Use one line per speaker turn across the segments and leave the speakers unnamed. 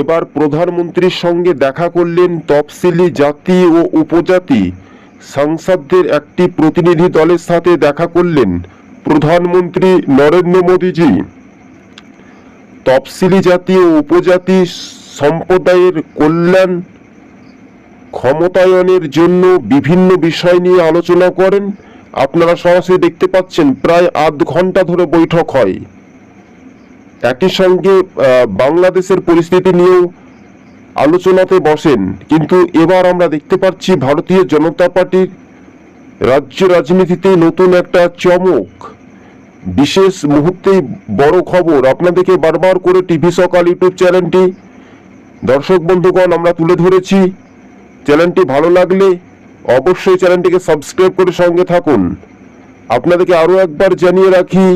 এবার প্রধানমন্ত্রীর সঙ্গে দেখা করলেন তফসিলি জাতি ও উপজাতি। সাংসদদের একটি প্রতিনিধি দলের সাথে দেখা করলেন প্রধানমন্ত্রী নরেন্দ্র মোদীজি। তফসিলি জাতি ও উপজাতি সম্প্রদায়ের কল্যাণ, ক্ষমতায়নের জন্য বিভিন্ন বিষয় নিয়ে আলোচনা করেন। আপনারা সরাসরি দেখতে পাচ্ছেন, প্রায় আধ ঘণ্টা ধরে বৈঠক হয়। একই সঙ্গে বাংলাদেশের পরিস্থিতি নিয়েও আলোচনাতে বসেন। কিন্তু এবার আমরা দেখতে পাচ্ছি ভারতীয় জনতা পার্টির রাজ্য রাজনীতিতে নতুন একটা চমক। বিশেষ মুহূর্তেই বড় খবর। আপনাদেরকে বারবার করে টিভি সকাল ইউটিউব চ্যানেলটি। দর্শক বন্ধুগণ, আমরা তুলে ধরেছি। চ্যানেলটি ভালো লাগলে অবশ্যই চ্যানেলটিকে সাবস্ক্রাইব করে সঙ্গে থাকুন। আপনাদেরকে আরও একবার জানিয়ে রাখি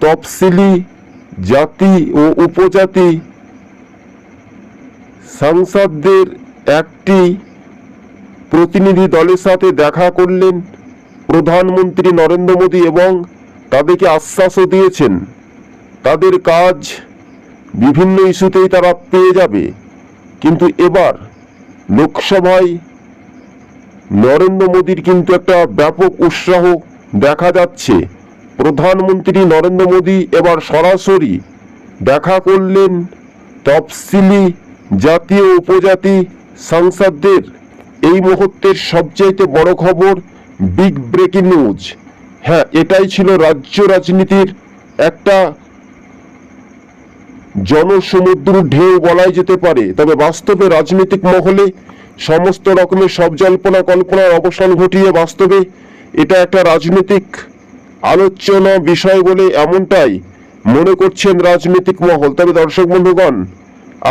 তফসিলি জাতি ও উপজাতি সাংসদদের একটি প্রতিনিধি দলের সাথে দেখা করলেন প্রধানমন্ত্রী নরেন্দ্র মোদী এবং তাদেরকে আশ্বাসও দিয়েছেন। তাদের কাজ বিভিন্ন ইস্যুতেই তারা পেয়ে যাবে। কিন্তু এবার লোকসভায় নরেন্দ্র মোদীর কিন্তু একটা ব্যাপক উৎসাহ দেখা যাচ্ছে। প্রধানমন্ত্রী নরেন্দ্র মোদী এবার সরাসরি দেখা করলেন তফসিলি জাতীয় উপজাতি সাংসদদের। এই মুহূর্তের সবচাইতে বড় খবর বিগ ব্রেকিং নিউজ। হ্যাঁ এটাই ছিল রাজ্য রাজনীতির একটা জনসমুদ্র ঢেউ বলাই যেতে পারে। তবে বাস্তবে রাজনৈতিক মহলে সমস্ত রকমের সব জল্পনা কল্পনার অবসান ঘটিয়ে বাস্তবে এটা একটা রাজনৈতিক আলোচনা বিষয় বলে এমনটাই মনে করছেন রাজনৈতিক মহল। তবে দর্শক বন্ধুগণ,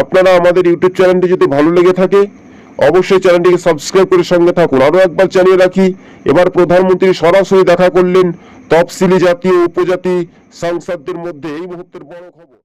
আপনারা আমাদের ইউটিউব চ্যানেলটি যদি ভালো লেগে থাকে, অবশ্যই চ্যানেলটিকে সাবস্ক্রাইব করে সঙ্গে থাকুন। আরও একবার চালিয়ে রাখি, এবার প্রধানমন্ত্রী সরাসরি দেখা করলেন তফসিলি জাতীয় উপজাতি সাংসদদের মধ্যে। এই মুহূর্তের বড় খবর।